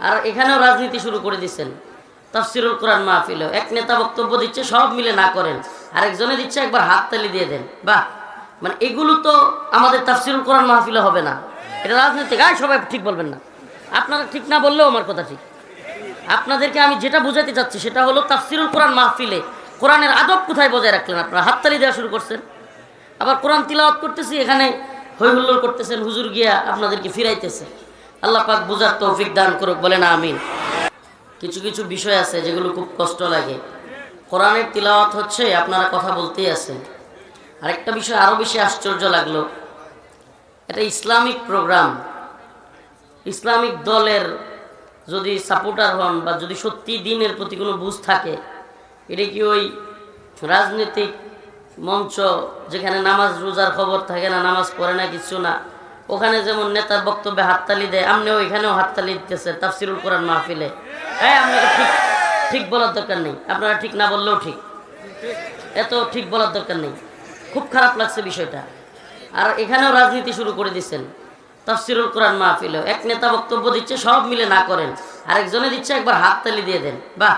আর এখানেও রাজনীতি শুরু করে দিচ্ছেন। তফসিরুল কোরআন মাহফিলেও এক নেতা বক্তব্য দিচ্ছে, সব মিলে না করেন। আরেকজনে দিচ্ছে, একবার হাততালি দিয়ে দেন। বাহ! মানে এগুলো তো আমাদের তাফসিরুল কোরআন মাহফিলে হবে না। এটা রাজনীতিক। আর সবাই ঠিক বলবেন না। আপনারা ঠিক না বললেও আমার কথা ঠিক। আপনাদেরকে আমি যেটা বুঝাতে চাচ্ছি, সেটা হলো তাফসিরুল কোরআন মাহফিলে কোরআনের আদব কোথায় বজায় রাখলেন আপনারা? হাততালি দেওয়া শুরু করছেন। আবার কোরআন তিলাওয়াত করতেছি, এখানে হই হুল্লোড় করতেছেন, হুজুর গিয়া আপনাদেরকে ফিরাইতেছে। আল্লাহ পাক বুঝার তৌফিক দান করুক বলে না আমিন। কিছু কিছু বিষয় আছে যেগুলো খুব কষ্ট লাগে। কোরআনের তিলাওয়াত হচ্ছে, আপনারা কথা বলতেই আছেন আরেকটা বিষয় আরও বেশি আশ্চর্য লাগল। এটা ইসলামিক প্রোগ্রাম। ইসলামিক দলের যদি সাপোর্টার হন বা যদি সত্যি দিনের প্রতি কোনো বুঝ থাকে, এটা কি ওই রাজনৈতিক মঞ্চ যেখানে নামাজ রোজার খবর থাকে না, নামাজ পড়ে না, কিছু না? ওখানে যেমন নেতার বক্তব্যে হাততালি দেয় আপনিও ওইখানেও হাততালি দিতেছে তাফসিরুল কোরআন মাহফিলে। হ্যাঁ আপনাকে ঠিক ঠিক বলার দরকার নেই। আপনারা ঠিক না বললেও ঠিক। এত ঠিক বলার দরকার নেই। খুব খারাপ লাগছে বিষয়টা। আর এখানেও রাজনীতি শুরু করে দিচ্ছেন তাফসিরুল কোরআন মাহফিলেও। এক নেতা বক্তব্য দিচ্ছে, সব মিলে না করেন। আরেকজনে দিচ্ছে একবার হাততালি দিয়ে দেন। বাহ!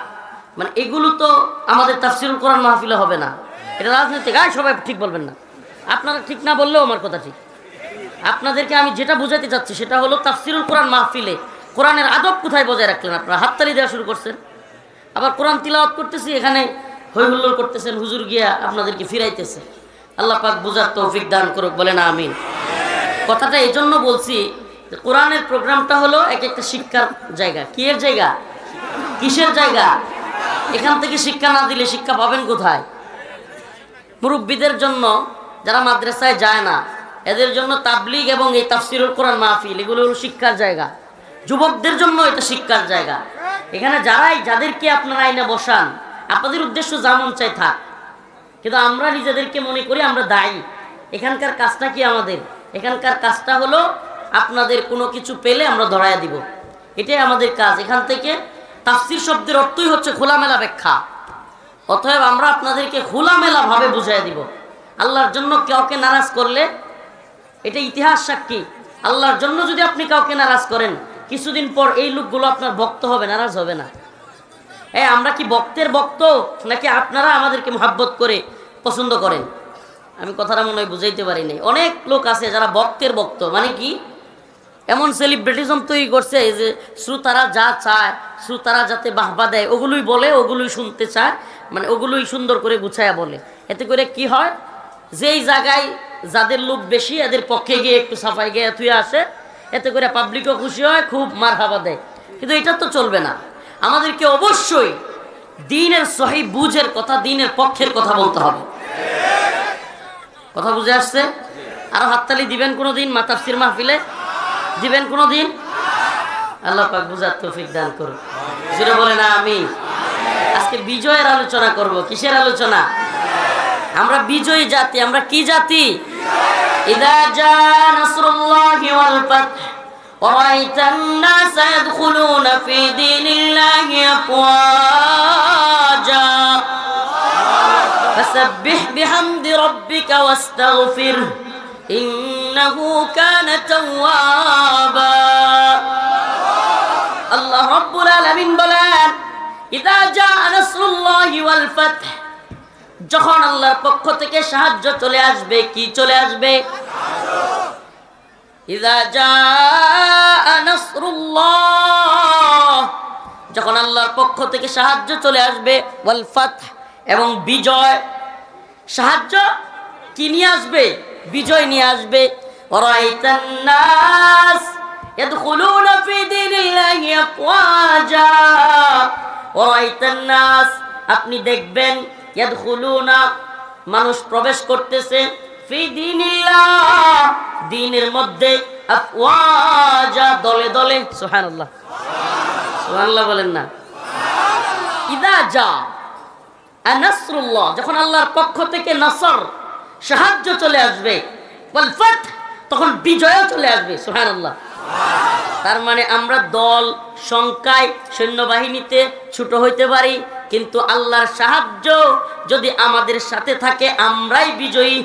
মানে এগুলো তো আমাদের তাফসিরুল কোরআন মাহফিলে হবে না। এটা রাজনীতিক আর সবাই ঠিক বলবেন না। আপনারা ঠিক না বললেও আমার কথা ঠিক। আপনাদেরকে আমি যেটা বোঝাতে চাচ্ছি সেটা হলো তাফসিরুল কোরআন মাহফিলে কোরআনের আদব কোথায় বজায় রাখলেন আপনারা? হাততালি দেওয়া শুরু করছেন। আবার কোরআন তিলাওয়াত করতেছি, এখানে হই হুল্লোড় করতেছেন, হুজুর গিয়া আপনাদেরকে ফিরাইতেছে। আল্লাহ পাক বুঝার তৌফিক দান করুক বলে না আমিন। কথাটা এই জন্য বলছি যে কোরআনের প্রোগ্রামটা হলো এক একটা শিক্ষার জায়গা। কি এর জায়গা? কিসের জায়গা? এখান থেকে শিক্ষা না দিলে শিক্ষা পাবেন কোথায়? মুরব্বীদের জন্য যারা মাদ্রাসায় যায় না এদের জন্য তাবলিগ এবং এই তাফসিরুল কোরআন মাহফিল, এগুলো হলো শিক্ষার জায়গা। যুবকদের জন্য এটা শিক্ষার জায়গা। এখানে যারাই, যাদেরকে আপনারা আইনে বসান, আপনাদের উদ্দেশ্য যেমন চাই থাক। কিন্তু আমরা নিজেদেরকে মনে করি আমরা দায়ী। এখানকার কাজটা কি আমাদের? এখানকার কাজটা হলো আপনাদের কোনো কিছু পেলে আমরা ধরাইয়া দিব। এটাই আমাদের কাজ। এখান থেকে তাফসির শব্দের অর্থই হচ্ছে খোলামেলা ব্যাখ্যা। অতএব আমরা আপনাদেরকে খোলামেলাভাবে বুঝাই দিব। আল্লাহর জন্য কাউকে নারাজ করলে এটা ইতিহাস সাক্ষী। আল্লাহর জন্য যদি আপনি কাউকে নারাজ করেন, কিছুদিন পর এই লোকগুলো আপনার ভক্ত হবে, নারাজ হবে না। হ্যাঁ আমরা কি ভক্তের ভক্ত, নাকি আপনারা আমাদেরকে মহাব্বত করে পছন্দ করেন? আমি কথাটা মনে হয় বুঝাইতে পারি নাই। অনেক লোক আছে যারা ভক্তের ভক্ত মানে কি? এমন সেলিব্রিটিজম তৈরি করছে যে শ্রোতারা যা চায়, শ্রোতারা যাতে বাহবা দেয়, ওগুলোই বলে, ওগুলোই শুনতে চায় মানে ওগুলোই সুন্দর করে গুছায়া বলে। এতে করে কি হয়? যেই জায়গায় যাদের লোক বেশি, এদের পক্ষে গিয়ে একটু সাফাই গিয়ে থুয়ে আসে। এতে করে পাবলিকও খুশি হয়, খুব মার হাবা দেয়। কিন্তু এটা তো চলবে না। আমাদেরকে অবশ্যই দিনের সহি বুঝের কথা, দিনের পক্ষের কথা বলতে হবে। কথা বুঝে আসছে? আরও হাততালি দিবেন কোনো দিন মাতাফসির মাহফিলে? দিবেন কোনো দিন? আল্লাহ পাক বুঝার তৌফিক দান করুন জুড়ে বলে না আমি আজকে বিজয়ের আলোচনা করব। কিসের আলোচনা? আমরা বিজয়ী জাতি আমরা কি জাতি ইদা জা নাসরুল্লাহি ওয়াল ফাতহ ورأيت الناس يدخلون في دين الله أفواجا فسبح بحمد ربك واستغفره إنه كان توابا الله رب العالمين বলেন إذا جاء نصر الله والفتح যখন আল্লাহর পক্ষ থেকে সাহায্য চলে আসবে কি চলে আসবে ইদা জাআ নাসরুল্লাহ যখন আল্লাহর পক্ষ থেকে সাহায্য চলে আসবে ওয়াল ফাতহ এবং বিজয় সাহায্য কি নিয়ে আসবে বিজয় নিয়ে আসবে ওরাইতান নাস يدخلون في دين الله أفواجا ওরাইতান নাস আপনি দেখবেন ইয়াদখুলুনা মানুষ প্রবেশ করতেছে দিনের মধ্যে দলে দলে, সুবহানাল্লাহ। সুবহানাল্লাহ বলেন না। ইদা যা নাসরুল্লাহ যখন আল্লাহর পক্ষ থেকে নসর, সাহায্য চলে আসবে তখন বিজয়ও চলে আসবে, সুবহানাল্লাহ। তার মানে আমরা দল, সংখ্যায় সৈন্যবাহিনীতে ছোট হইতে পারি, কিন্তু আল্লাহর সাহায্য যদি আমাদের সাথে থাকে, আমরাই বিজয়ী।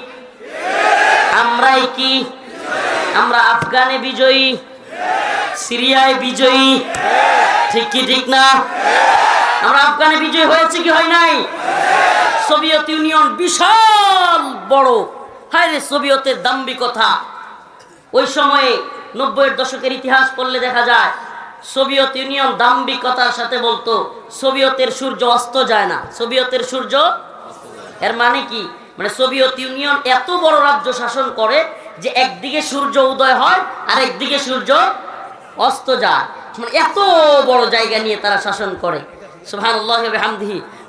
আমরাই কি? আমরা আফগানে বিজয়ী, সিরিয়ায় বিজয়ী। ঠিক কি ঠিক না? আমরা আফগানে বিজয় হয়েছে কি হয় নাই? সোভিয়েত ইউনিয়ন বিশাল বড়। হায় রে, সোভিয়েতের দাম্ভিকতা। ওই সময়ে নব্বইয়ের দশকের ইতিহাস পড়লে দেখা যায়, সোভিয়েত ইউনিয়ন দাম্ভিকতার সাথে বলতো, সোভিয়েতের সূর্য অস্ত যায় না। সোভিয়েতের সূর্য এর মানে কি? মানে সোভিয়েত ইউনিয়ন এত বড় রাজ্য শাসন করে যে একদিকে সূর্য উদয় হয়, আর একদিকে সূর্য অস্ত যায়। মানে এত বড় জায়গা নিয়ে তারা শাসন করে। সুহান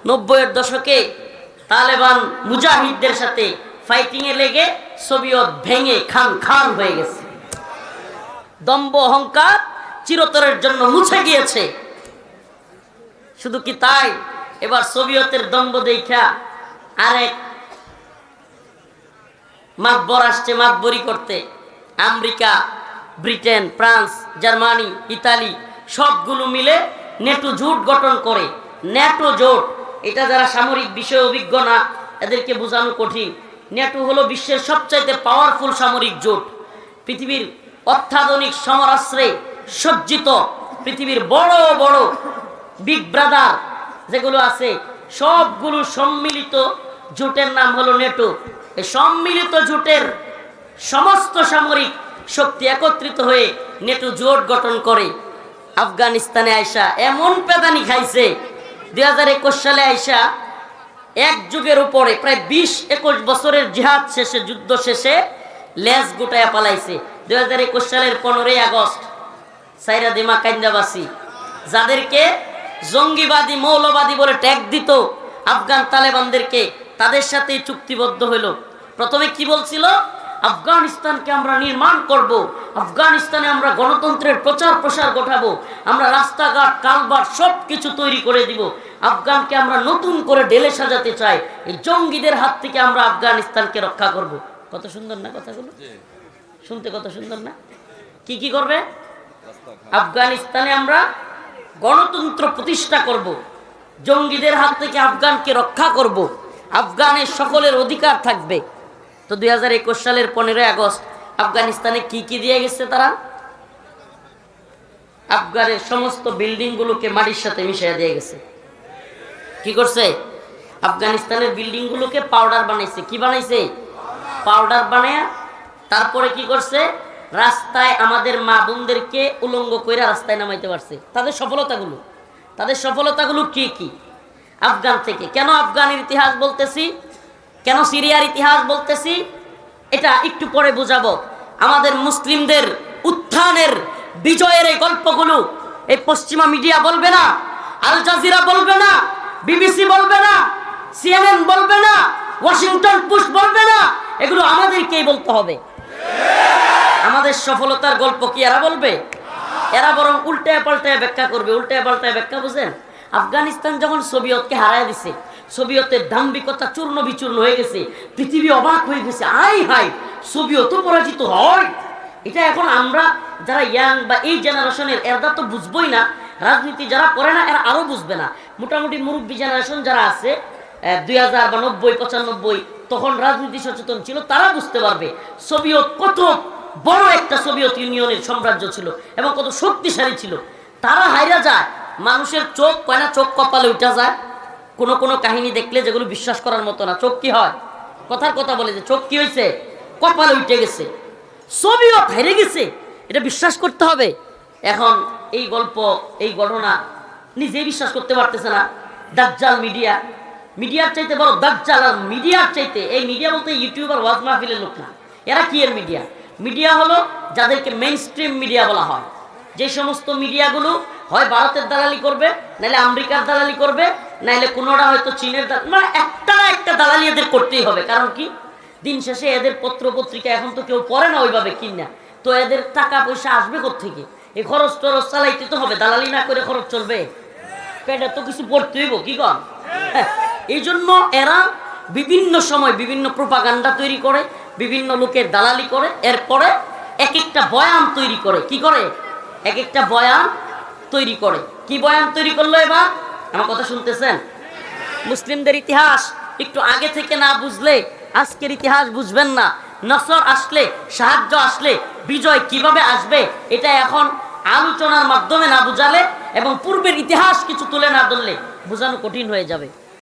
নব্বইয়ের দশকে তালেবান মুজাহিদদের সাথে ফাইটিংয়ে লেগে সোভিয়ত ভেঙে খান খান হয়ে গেছে। দম্ব অহংকার চিরতরের জন্য মুছে গিয়েছে। শুধু কি তাই? এবার সোভিয়েতের দম্ব দেখা আরেক মাতবর আসছে মাতবরি করতে। America, Britain, France, Germany, Italy সবগুলো মিলে নেটো জোট গঠন করে। ন্যাটো জোট, এটা যারা সামরিক বিষয়ে অভিজ্ঞ না, এদেরকে বোঝানো কঠিন। ন্যাটো হলো বিশ্বের সবচাইতে পাওয়ারফুল সামরিক জোট। পৃথিবীর অত্যাধুনিক সমরাস্ত্রে সজ্জিত পৃথিবীর বড় বড় বিগ ব্রাদার, যেগুলো আছে, সবগুলো সম্মিলিত জোটের নাম হলো নেটো। এই সম্মিলিত জোটের সমস্ত সামরিক শক্তি একত্রিত হয়ে নেটো জোট গঠন করে। আফগানিস্তানে আইসা এমন পেদানি খাইছে দুই হাজার একুশ সালে আইসা এক যুগের উপরে প্রায় বিশ একুশ বছরের জিহাদ শেষে, যুদ্ধ শেষে লেজ গুটায়া পালাইছে। দুই হাজার একুশ সালের পনেরোই আগস্ট সাইরা দিমা কান্দাবাসী, যাদেরকে জঙ্গিবাদী, মৌলবাদী বলে ট্যাগ দিত আফগান তালেবানদেরকে, তাদের সাথে চুক্তিবদ্ধ হইল। প্রথমে কি বলছিল? আফগানিস্তানকে আমরা নির্মাণ করব, আফগানিস্তানে আমরা গণতন্ত্রের প্রচার প্রসার ঘটাবো, আমরা রাস্তাঘাট কালবার সব কিছু তৈরি করে দিব। আফগানকে আমরা নতুন করে ঢেলে সাজাতে চাই, এই জঙ্গিদের হাত থেকে আমরা আফগানিস্তানকে রক্ষা করব। কত সুন্দর না কথাগুলো? শুনতে কত সুন্দর না? কি কি করবে? আফগানিস্তানে আমরা গণতন্ত্র প্রতিষ্ঠা করব। জঙ্গিদের হাত থেকে আফগানকে রক্ষা করব। আফগানের সকলের অধিকার থাকবে। তো দুই হাজার একুশ সালের পনেরোই আগস্ট আফগানিস্তানে কি কি দিয়ে গেছে তারা? আফগানের সমস্ত বিল্ডিংগুলোকে মাটির সাথে মিশিয়ে দিয়ে গেছে। কি করছে? আফগানিস্তানের বিল্ডিংগুলোকে পাউডার বানাইছে। কি বানাইছে? পাউডার বানায় তারপরে কি করছে? রাস্তায় আমাদের মা বোনদেরকে উলঙ্গ করে রাস্তায় নামাইতে পারছে। তাদের সফলতাগুলো। তাদের সফলতাগুলো কি কি? আফগান থেকে। কেন আফগানের ইতিহাস বলতেছি? কেন সিরিয়ার ইতিহাস বলতেছি? এটা একটু পরে বুঝাবো। আমাদের মুসলিমদের উত্থানের বিজয়ের এই গল্পগুলো এই পশ্চিমা মিডিয়া বলবে না, আল জাজিরা বলবে না, বিবিসি বলবে না, সিএনএন বলবে না, ওয়াশিংটন পোস্ট বলবে না, এগুলো আমাদেরকেই বলতে হবে। আমাদের সফলতার গল্প কি এরা বলবে? এরা বরং উল্টায় পাল্টায় ব্যাখ্যা করবে, উল্টায় পাল্টায় ব্যাখ্যা বুঝেন? আফগানিস্তান যখন সোভিয়তকে হারায় দিছে, সোভিয়তের দাম্ভিকতা চূর্ণ বিচূর্ণ হয়ে গেছে, পৃথিবী অবাক হয়ে গেছে আই হাই সোভিয়ত পরাজিত হয়। এটা এখন আমরা যারা ইয়াং বা এই জেনারেশনের, এরা তো বুঝবই না, রাজনীতি যারা করে না, এরা আরও বুঝবে না। মোটামুটি মুরব্বী জেনারেশন যারা আছে দুই হাজার বা নব্বই, পঁচানব্বই তখন রাজনীতি সচেতন ছিল, তারা বুঝতে পারবে সোভিয়ত কত বড় একটা সোভিয়ত ইউনিয়নের সাম্রাজ্য ছিল এবং কত শক্তিশালী ছিল। তারা হাইরা যায়, মানুষের চোখ কয় না, চোখ কপালে উঠা যায়। কোন কোনো কাহিনী দেখলে যেগুলো বিশ্বাস করার মতো না, চোখ কি হয়? কথার কথা বলে যে চোখ কি হয়েছে? কপালে উঠে গেছে। সোভিয়ত হেরে গেছে, এটা বিশ্বাস করতে হবে। এখন এই গল্প, এই ঘটনা নিজেই বিশ্বাস করতে পারতেছে না। দাজ্জাল মিডিয়া মিডিয়ার চাইতে বড় দাজ্জাল আর মিডিয়ার চাইতে এই মিডিয়া বলতে ইউটিউবার ওয়াজ মাহফিলের লোক না। এরা কি এর মিডিয়া? মিডিয়া হলো যাদেরকে মেইন স্ট্রিম মিডিয়া বলা হয়। যে সমস্ত মিডিয়াগুলো হয় ভারতের দালালি করবে নাহলে আমেরিকার দালালি করবে নাহলে কোনোটা হয়তো চীনের মানে একটা না একটা দালালি এদের করতেই হবে। কারণ কি? দিন শেষে এদের পত্র পত্রিকা এখন তো কেউ পড়ে না ওইভাবে কিনা। তো এদের টাকা পয়সা আসবে থেকে এই খরচ টরচ চালাইতে তো হবে দালালি না করে খরচ চলবে। পেটে তো কিছু পড়তে হইব কি কন? হ্যাঁ, এই জন্য এরা বিভিন্ন সময় বিভিন্ন প্রোপাগান্ডা তৈরি করে, বিভিন্ন লোকের দালালি করে, এরপরে এক একটা বয়ান তৈরি করে। কি করে? এক একটা বয়ান তৈরি করে। কি বয়ান তৈরি করল এবার? আমার কথা শুনতেছেন? মুসলিমদের ইতিহাস একটু আগে থেকে না বুঝলে, আজকের ইতিহাস বুঝবেন না। নসর আসলে, সাহায্য আসলে, বিজয় কীভাবে আসবে, এটা এখন আলোচনার মাধ্যমে না বুঝালে এবং পূর্বের ইতিহাস কিছু তুলে না ধরলে বোঝানো কঠিন হয়ে যাবে।